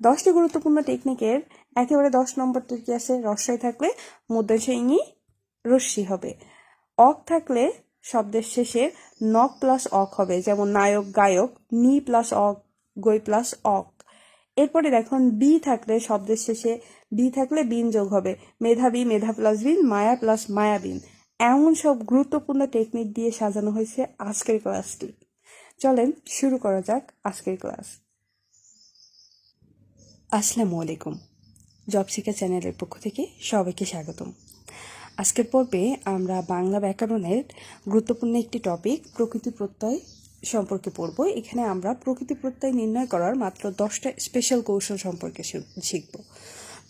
দশটি গুরুত্বপূর্ণ টেকনিকের একেবারে দশ নম্বরটা কি আছে রস্যই থাকলে ইঙি রশ্মি হবে। অক থাকলে শব্দের শেষে নক প্লাস অক হবে, যেমন নায়ক, গায়ক, নি প্লাস অক গই প্লাস অক এরপরে দেখুন, বি থাকলে শব্দের শেষে, বি থাকলে বিন যোগ হবে, মেধাবী, মেধা প্লাস বিন, মায়া প্লাস মায়াবিন। এমন সব গুরুত্বপূর্ণ টেকনিক দিয়ে সাজানো হয়েছে আজকের ক্লাসটি। চলেন শুরু করা যাক আজকের ক্লাস। আসসালামু আলাইকুম। জব শিকা চ্যানেলের পক্ষ থেকে সবাইকে স্বাগতম। আজকের পর্বে আমরা বাংলা ব্যাকরণের গুরুত্বপূর্ণ একটি টপিক প্রকৃতি প্রত্যয় সম্পর্কে পড়ব। এখানে আমরা প্রকৃতি প্রত্যয় নির্ণয় করার মাত্র দশটা স্পেশাল কৌশল সম্পর্কে শিখব।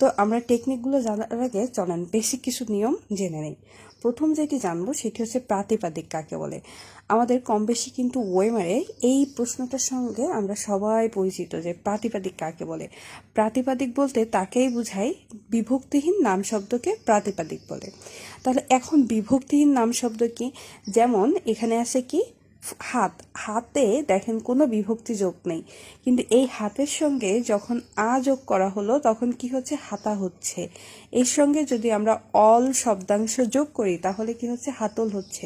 তো আমরা টেকনিকগুলো জানার আগে চলেন বেসিক কিছু নিয়ম জেনে নেই। প্রথম যেটি জানব সেটি হচ্ছে প্রাতিপাদিক কাকে বলে। আমাদের কম বেশি কিন্তু ওয়েমারে এই প্রশ্নটার সঙ্গে আমরা সবাই পরিচিত যে প্রাতিপাদিক কাকে বলে। প্রাতিপাদিক বলতে তাকেই বোঝায় বিভক্তিহীন নাম শব্দকে প্রাতিপাদিক বলে। তাহলে এখন বিভক্তিহীন নাম শব্দ কি? যেমন এখানে আছে কি? হাত। হাতে দেখেন কোনো বিভক্তি যোগ নেই। কিন্তু এই হাতের সঙ্গে যখন আ যোগ করা হলো, তখন কি হচ্ছে? হাতা হচ্ছে। এর সঙ্গে যদি আমরা অল শব্দাংশ যোগ করি, তাহলে কি হচ্ছে? হাতল হচ্ছে।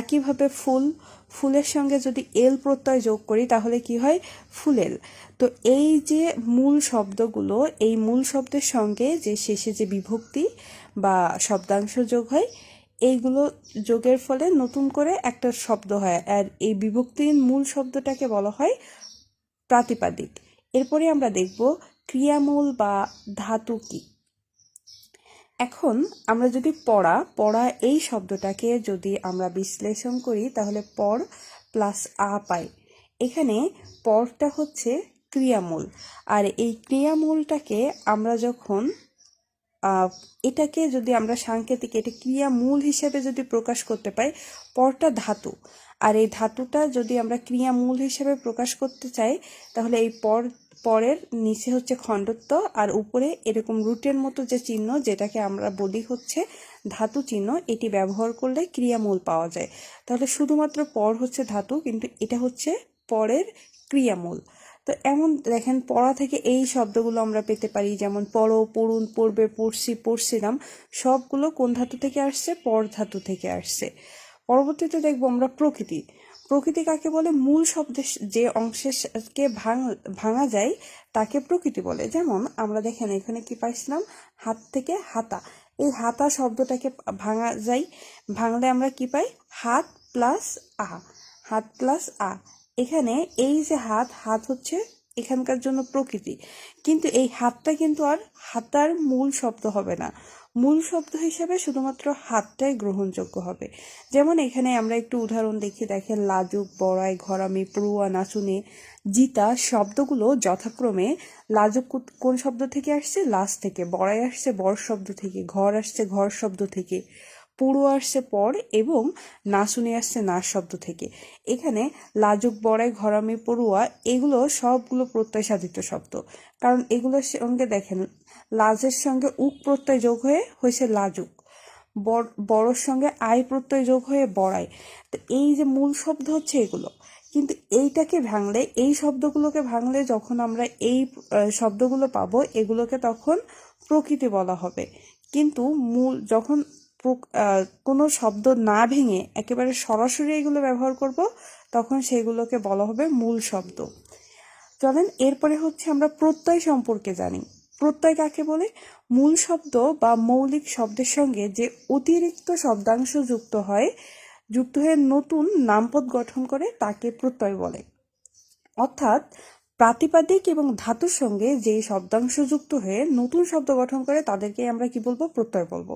একইভাবে ফুল, ফুলের সঙ্গে যদি এল প্রত্যয় যোগ করি, তাহলে কি হয়? ফুলেল। তো এই যে মূল শব্দগুলো, এই মূল শব্দের সঙ্গে যে শেষে যে বিভক্তি বা শব্দাংশ যোগ হয় এইগুলো যোগের ফলে নতুন করে একটা শব্দ হয়। আর এই বিভক্তির মূল শব্দটাকে বলা হয় প্রাতিপাদিক। এরপরে আমরা দেখব ক্রিয়ামূল বা ধাতু কি। এখন আমরা যদি পড়া পড়া এই শব্দটাকে যদি আমরা বিশ্লেষণ করি, তাহলে পর প্লাস আ পাই। এখানে পরটা হচ্ছে ক্রিয়ামূল। আর এই ক্রিয়ামূলটাকে আমরা যখন এটাকে যদি আমরা সাংকেতিক, এটা ক্রিয়া মূল হিসেবে যদি প্রকাশ করতে পাই, পরটা ধাতু। আর এই ধাতুটা যদি আমরা ক্রিয়া মূল হিসেবে প্রকাশ করতে চাই, তাহলে এই পর, পরের নিচে হচ্ছে খণ্ডত্ব, আর উপরে এরকম রুটের মতো যে চিহ্ন যেটাকে আমরা বলি হচ্ছে ধাতু চিহ্ন, এটি ব্যবহার করলে ক্রিয়ামূল পাওয়া যায়। তাহলে শুধুমাত্র পর হচ্ছে ধাতু, কিন্তু এটা হচ্ছে পরের ক্রিয়ামূল তো এমন দেখেন পড়া থেকে এই শব্দগুলো আমরা পেতে পারি, যেমন পড়ো, পড়ুন, পড়বে, পড়ছি, পড়ছিলাম, সবগুলো কোন ধাতু থেকে আসছে? পর ধাতু থেকে আসছে। পরবর্তীতে দেখব আমরা প্রকৃতি। প্রকৃতি কাকে বলে? মূল শব্দের যে অংশকে ভাঙ, ভাঙা যায়, তাকে প্রকৃতি বলে। যেমন আমরা দেখেন এখানে কি পাইছিলাম? হাত থেকে হাতা। এই হাতা শব্দটাকে ভাঙা যায়। ভাঙলে আমরা কি পাই? Had plus a. Had plus আ। এখানে এই যে হাত হাত হচ্ছে এখানকার জন্য প্রকৃতি। কিন্তু এই হাতটা কিন্তু আর হাতার মূল শব্দ হবে না। মূল শব্দ হিসেবে শুধুমাত্র হাতটাই গ্রহণযোগ্য হবে। যেমন এখানে আমরা একটু উদাহরণ দেখি, দেখেন লাজুক, বড়াই, ঘরামি পড়ুয়া নাচুনে, জিতা শব্দগুলো যথাক্রমে লাজুক কোন শব্দ থেকে আসছে? লাজ থেকে। বড়াই আসছে, বর শব্দ থেকে। ঘর আসছে, ঘর শব্দ থেকে। পুরো আসছে পর এবং নাচুনি আসছে নাচ শব্দ থেকে। এখানে লাজুক, বড়াই, ঘরামি, পড়ুয়া এগুলো সবগুলো প্রত্যয় সাধিত শব্দ। কারণ এগুলোর সঙ্গে দেখেন, লাজের সঙ্গে উক প্রত্যয় যোগ হয়ে হয়েছে লাজুক। বড়- বড়র সঙ্গে আই প্রত্যয় যোগ হয়ে বড়াই। তো এই যে মূল শব্দ হচ্ছে এগুলো। কিন্তু এইটাকে ভাঙলে, এই শব্দগুলোকে ভাঙলে যখন আমরা এই শব্দগুলো পাবো, এগুলোকে তখন প্রকৃতি বলা হবে। কিন্তু মূল, যখন কোনো শব্দ না ভেঙে একেবারে সরাসরি এগুলো ব্যবহার করব, তখন সেগুলোকে বলা হবে মূল শব্দ। চলেন, এরপরে হচ্ছে আমরা প্রত্যয় সম্পর্কে জানি। প্রত্যয় কাকে বলে? মূল শব্দ বা মৌলিক শব্দের সঙ্গে যে অতিরিক্ত শব্দাংশ যুক্ত হয়, যুক্ত হয়ে নতুন নামপদ গঠন করে তাকে প্রত্যয় বলে। অর্থাৎ প্রাতিপাদিক এবং ধাতুর সঙ্গে যে শব্দাংশ যুক্ত হয়ে নতুন শব্দ গঠন করে তাদেরকে আমরা কি বলব? প্রত্যয় বলব।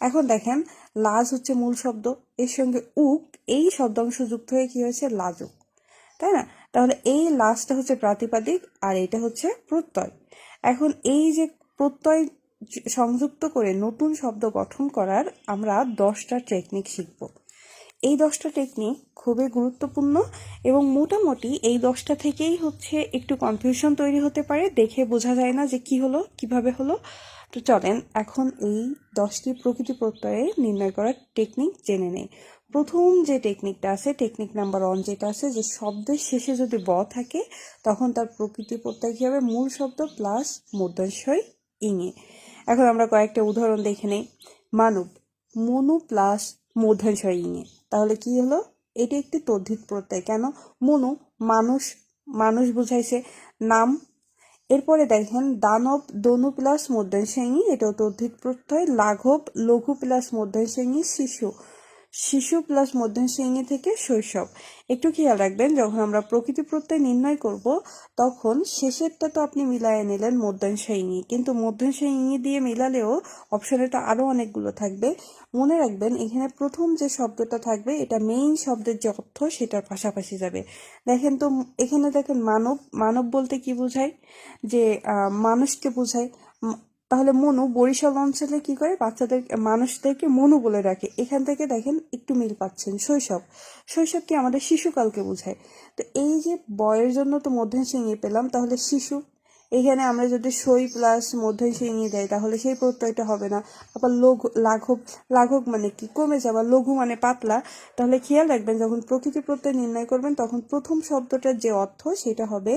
এখন দেখেন, লাজ হচ্ছে মূল শব্দ। এর সঙ্গে উক এই শব্দাংশ যুক্ত হয়ে কি হয়েছে? লাজুক। তাই না? তাহলে এই লাজটা হচ্ছে প্রাতিপাদিক আর এটা হচ্ছে প্রত্যয়। এখন এই যে প্রত্যয় সংযুক্ত করে নতুন শব্দ গঠন করার আমরা দশটা টেকনিক শিখব। এই দশটা টেকনিক খুবই গুরুত্বপূর্ণ এবং মোটামুটি এই দশটা থেকেই হচ্ছে একটু কনফিউশন তৈরি হতে পারে। দেখে বোঝা যায় না যে কি হলো, কীভাবে হলো। তো চলেন এখন এই দশটি প্রকৃতি প্রত্যয়ে নির্ণয় করার টেকনিক জেনে নেই। প্রথম যে টেকনিকটা আছে টেকনিক নাম্বার ওয়ান যেটা আছে, যে শব্দের শেষে যদি ব থাকে, তখন তার প্রকৃতি প্রত্যয় কী হবে? মূল শব্দ প্লাস মধ্যাংশয় ইঙে। এখন আমরা কয়েকটা উদাহরণ দেখে নেই। মানব মনু প্লাস মধ্যাংশয় ইঙে। তাহলে কি হলো? এটি একটি তদ্ধিত প্রত্যয়। কেন? মনু, মানুষ মানুষ বুঝাইছে। নাম এরপরে দেখেন দানব দনু প্লাস এটা হতো অধিক প্রত্যয় লাঘব লঘু প্লাস মধ্যাংশাঙ্গী শিশু। শিশু প্লাস মধ্যাংশাঙ্গী থেকে শৈশব। একটু খেয়াল রাখবেন, যখন আমরা প্রকৃতি প্রত্যয় নির্ণয় করব, তখন শেষেরটা তো আপনি মিলায় নিলেন মধ্যাংশাঙ্গী কিন্তু মধ্যাংশাঙ্গী দিয়ে মিলালেও অপশনে তো আরও অনেকগুলো থাকবে। মনে রাখবেন, এখানে প্রথম যে শব্দটা থাকবে, এটা মেইন শব্দের যে অর্থ, সেটার পাশাপাশি যাবে। দেখেন তো, এখানে দেখেন মানব মানব বলতে কি বোঝায়? যে মানুষকে বোঝায়। তাহলে মনু বরিশাল অঞ্চলে কি করে? বাচ্চাদের, মানুষদেরকে মনু বলে রাখে এখান থেকে দেখেন একটু মিল পাচ্ছেন শৈশব। শৈশব কি আমাদের শিশুকালকে বোঝায়। তো এই যে বয়ের জন্য তো মধ্যাংশিঙি পেলাম, তাহলে শিশু এখানে আমরা যদি সই প্লাস মধ্যে সেই নিয়ে দেয়, তাহলে সেই প্রত্যয়টা হবে না। আবার লঘু, লাঘব লাঘব মানে কি? কমে যাওয়া। লঘু মানে পাতলা। তাহলে খেয়াল রাখবেন, যখন প্রকৃতি প্রত্যয় নির্ণয় করবেন, তখন প্রথম শব্দটার যে অর্থ, সেটা হবে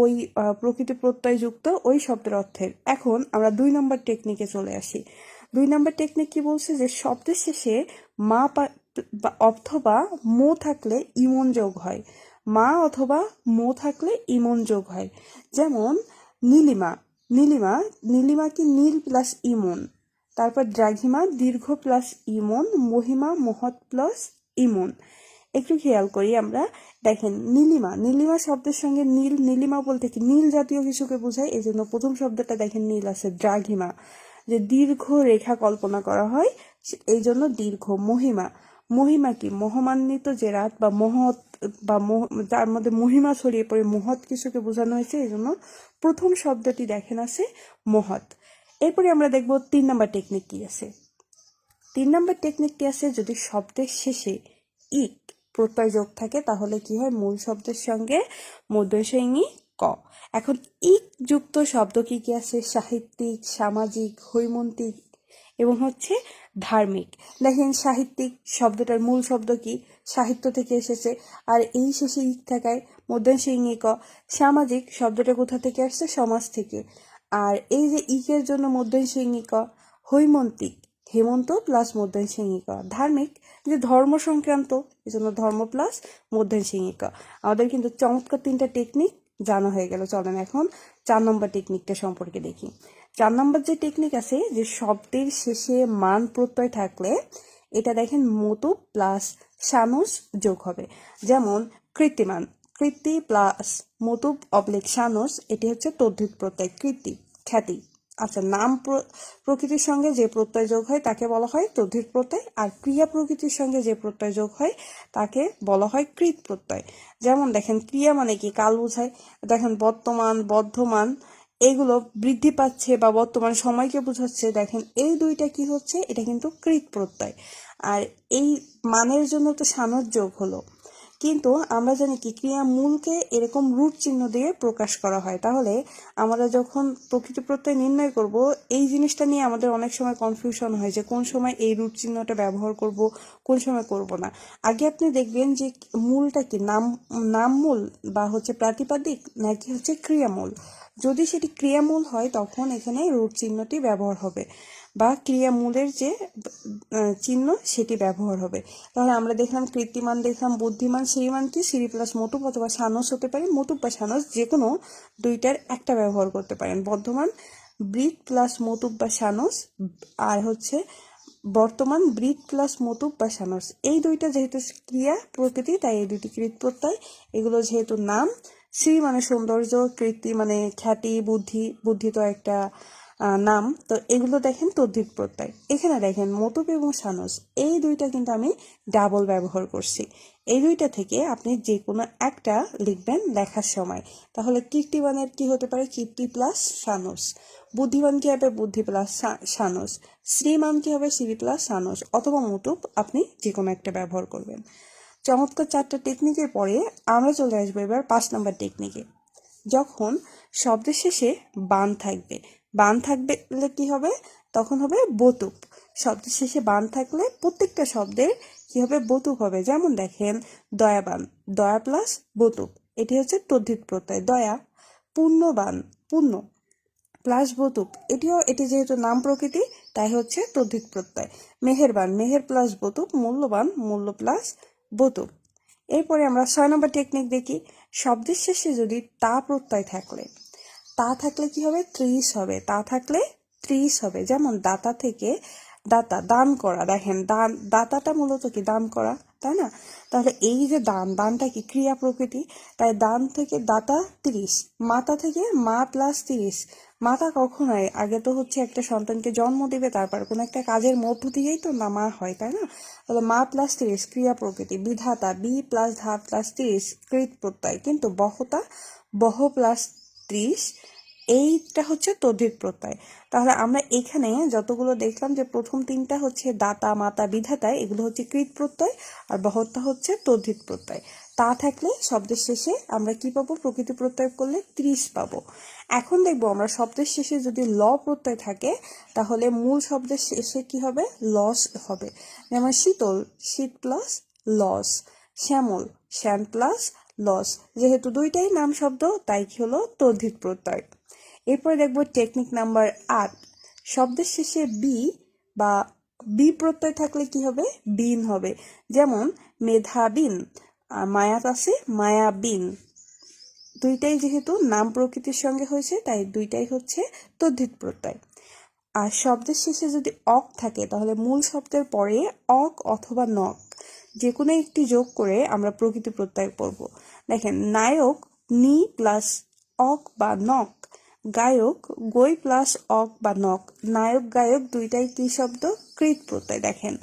ওই প্রকৃতি প্রত্যয় যুক্ত ওই শব্দের অর্থের। এখন আমরা দুই নম্বর টেকনিকে চলে আসি। দুই নম্বর টেকনিক কি বলছে? যে শব্দের শেষে মা অথবা মো থাকলে ইমন যোগ হয়। মা অথবা মো থাকলে ইমন যোগ হয়। যেমন নীলিমা নীলিমা নীলিমা কি নীল প্লাস ইমন? তারপর দ্রাঘিমা, দীর্ঘ প্লাস ইমন, মহিমা, মহৎ প্লাস ইমন। একটু খেয়াল করি আমরা। দেখেন, নীলিমা নীলিমা শব্দের সঙ্গে নীল, নীলিমা বলতে কি? নীল জাতীয় কিছুকে বোঝায় এই জন্য প্রথম শব্দটা দেখেন নীল আছে, দ্রাঘিমা। যে দীর্ঘ রেখা কল্পনা করা হয় এই জন্য দীর্ঘ, মহিমা। মহিমা কি? মহামান্বিত যে রাত বা মহৎ বা যার মধ্যে মহিমা ছড়িয়ে পড়ে মহৎ কিছুকে বোঝানো হয়েছে, এই জন্য প্রথম শব্দটি দেখেন আছে মহৎ। এরপরে আমরা দেখব তিন নম্বর টেকনিক কি আছে। তিন নম্বর টেকনিকটি আছে, যদি শব্দের শেষে ইক প্রত্যয় যোগ থাকে, তাহলে কি হয়? মূল শব্দের সঙ্গে মধ্যসৈনী ক। এখন ইক যুক্ত শব্দ কি কি আছে? সাহিত্যিক, সামাজিক, হৈমন্তিক এবং হচ্ছে ধার্মিক। দেখেন সাহিত্যিক শব্দটার মূল শব্দ কি? সাহিত্য থেকে এসেছে। আর এই শেষে ইক থাকায় মধ্যাংশিঙ্গি ক সামাজিক শব্দটা কোথা থেকে আসছে? সমাজ থেকে। আর এই যে ইকের জন্য মধ্যাংশিঙ্গি ক হৈমন্তিক, হেমন্ত প্লাস মধ্যাংশিঙ্গিকা ধার্মিক যে ধর্ম সংক্রান্ত, এই জন্য ধর্ম প্লাস মধ্যাংশিঙ্গিকা আমাদের কিন্তু চমৎকার তিনটা টেকনিক জানা হয়ে গেল। চলেন এখন চার নম্বর টেকনিকটা সম্পর্কে দেখি। চার নম্বর যে টেকনিক আছে, যে শব্দের শেষে মান প্রত্যয় থাকলে, এটা দেখেন মতু প্লাস সানুস যোগ হবে। যেমন কৃত্তিমান কৃত্তি প্লাস মতুব অবলিক সানুস, এটি হচ্ছে তদ্ধিত প্রত্যয়, কৃত্তি, খ্যাতি। আচ্ছা নাম প্র- প্রকৃতির সঙ্গে যে প্রত্যয় যোগ হয়, তাকে বলা হয় তদ্ধিত প্রত্যয়, আর ক্রিয়া প্রকৃতির সঙ্গে যে প্রত্যয় যোগ হয়, তাকে বলা হয় কৃত প্রত্যয়। যেমন দেখেন, ক্রিয়া মানে কি? কাল বোঝায়। দেখেন, বর্তমান বর্ধমান এগুলো বৃদ্ধি পাচ্ছে বা বর্তমান সময়কে বোঝাচ্ছে, দেখেন এই দুইটা কি হচ্ছে? এটা কিন্তু কৃত প্রত্যয়। আর এই মানের জন্য তো সানদ যোগ হলো। কিন্তু আমরা জানি কি, ক্রিয়া মূলকে এরকম রুট চিহ্ন দিয়ে প্রকাশ করা হয়। তাহলে আমরা যখন প্রকৃতি প্রত্যয় নির্ণয় করব, এই জিনিসটা নিয়ে আমাদের অনেক সময় কনফিউশন হয় যে কোন সময় এই রুট চিহ্নটা ব্যবহার করব, কোন সময় করব না। আগে আপনি দেখবেন যে মূলটা কি, নাম নাম মূল বা হচ্ছে প্রাতিপাদিক নাকি হচ্ছে ক্রিয়ামূল? যদি সেটি ক্রিয়ামূল হয়, তখন এখানে রুট চিহ্নটি ব্যবহার হবে বা ক্রিয়ামূলের যে চিহ্ন সেটি ব্যবহার হবে। তাহলে আমরা দেখলাম কৃত্রিমান দেখলাম বুদ্ধিমান, শ্রীমান কি? শ্রী প্লাস মতুপ অথবা সানস হতে পারে। মতুপ বা সানস যে কোনো দুইটার একটা ব্যবহার করতে পারেন। বর্ধমান ব্রিট প্লাস মতুপ বা সানস, আর হচ্ছে বর্তমান ব্রিট প্লাস মতুপ বা সানস। এই দুইটা যেহেতু ক্রিয়া প্রকৃতি, তাই এই দুইটি কৃত প্রত্যয়। এগুলো যেহেতু নাম শ্রী মানে সৌন্দর্য কীর্তি মানে খ্যাতি, বুদ্ধি বুদ্ধি তো একটা নাম। তো এগুলো দেখেন তদ্ধিত প্রত্যয়। এখানে দেখেন মতুপ এবং সানস এই দুইটা কিন্তু আমি ডাবল ব্যবহার করছি। এই দুইটা থেকে আপনি যে কোনো একটা লিখবেন লেখার সময়। তাহলে কীর্তিবানের কি হতে পারে? কীর্তি প্লাস সানস বুদ্ধিমান কি হবে? বুদ্ধি প্লাস সানস শ্রীমান কি হবে? শ্রী প্লাস সানস অথবা মতুপ আপনি যে কোনো একটা ব্যবহার করবেন। চমৎকার চারটা টেকনিকের পরে আমরা চলে আসব এবার পাঁচ নম্বর টেকনিকে যখন শব্দের শেষে বান থাকবে বান থাকবে কি হবে? তখন হবে বতুপ শব্দের শেষে বান থাকলে প্রত্যেকটা শব্দের কি হবে? বতুক হবে। যেমন দেখেন দয়াবান দয়া প্লাস বতুক। এটি হচ্ছে তদ্ধিত প্রত্যয়, দয়া পুণ্যবান পূর্ণ প্লাস বতুক। এটিও, এটি যেহেতু নাম প্রকৃতি, তাই হচ্ছে তদ্ধিত প্রত্যয়। মেহেরবান, মেহের প্লাস বতুক, মূল্যবান, মূল্য প্লাস বতুক এরপরে আমরা ছয় নম্বর টেকনিক দেখি। শব্দের শেষে যদি তা প্রত্যয় থাকলে, তা থাকলে কি হবে? ত্রিশ হবে। তা থাকলে ত্রিশ হবে। যেমন দাতা থেকে দাতা দান করা, দেখেন দান, দাতাটা মূলত কি? দান করা, তাই না? তাহলে এই যে দান, দানটা কি? ক্রিয়া প্রকৃতি। তাই দান থেকে দাতা তিরিশ, মাতা থেকে মা প্লাস তিরিশ। মাতা কখন হয়? আগে তো হচ্ছে একটা সন্তানকে জন্ম দিবে, তারপর কোনো একটা কাজের মধ্য দিয়েই তো না মা হয়, তাই না? তাহলে মা প্লাস তিরিশ, ক্রিয়া প্রকৃতি। বিধাতা, বি প্লাস ধা প্লাস তিরিশ, কৃত প্রত্যয়। কিন্তু বহতা, বহ প্লাস ত্রিশ এইটা হচ্ছে তদ্ধিত প্রত্যয়। তাহলে আমরা এখানে যতগুলো দেখলাম যে প্রথম তিনটা হচ্ছে দাতা, মাতা বিধাতায় এগুলো হচ্ছে কৃত প্রত্যয় আর বহত্তা হচ্ছে তদ্ধিত প্রত্যয়। তা থাকলে শব্দের শেষে আমরা কি পাবো? প্রকৃতি প্রত্যয় করলে ত্রিশ পাবো। এখন দেখব আমরা শব্দের শেষে যদি ল প্রত্যয় থাকে, তাহলে মূল শব্দের শেষে কি হবে? লস হবে। যেমন শীতল, শীত প্লাস লস, শ্যামল, শ্যান প্লাস লস। যেহেতু দুইটাই নাম শব্দ, তাই কি হলো? তদ্ধিত প্রত্যয়। এরপরে দেখব টেকনিক নাম্বার আট। শব্দের শেষে বি বা বি প্রত্যয় থাকলে কি হবে? বিন হবে। যেমন মেধাবিন আর মায়াত আছে মায়াবিন দুইটাই যেহেতু নাম প্রকৃতির সঙ্গে হয়েছে, তাই দুইটাই হচ্ছে তদ্ধিত প্রত্যয়। আর শব্দের শেষে যদি অক থাকে, তাহলে মূল শব্দের পরে অক অথবা নক যে কোনো একটি যোগ করে আমরা প্রকৃতি প্রত্যয় করব। দেখেন, নায়ক, নি প্লাস অক বা নক গায়ক গই প্লাস অক বা নক, নায়ক গায়ক দুইটাই কি শব্দ কৃত প্রত্যয় দেখেন।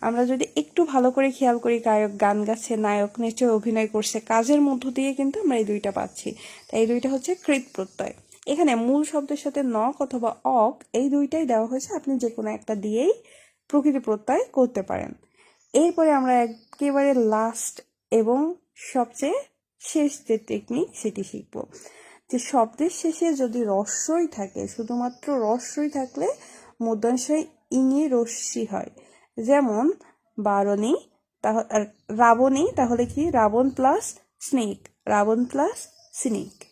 আমরা যদি একটু ভালো করে খেয়াল করি, গায়ক গান গাচ্ছে, নায়ক নিশ্চয় অভিনয় করছে, কাজের মধ্য দিয়ে কিন্তু আমরা এই দুইটা পাচ্ছি। তাই এই দুইটা হচ্ছে কৃত প্রত্যয়। এখানে মূল শব্দের সাথে নক অথবা অক, এই দুইটাই দেওয়া হয়েছে, আপনি যে কোনো একটা দিয়েই প্রকৃতি প্রত্যয় করতে পারেন। এরপরে আমরা একেবারে লাস্ট এবং সবচেয়ে শেষ যে টেকনিক সেটি শিখব। যে শব্দের শেষে যদি রস্যই থাকে, শুধুমাত্র রস্যই থাকলে মধ্যাংশয় ইঙে রস্যি হয়। যেমন, বারণী রাবণী, তাহলে কি? Ravan plus snake Ravan plus snake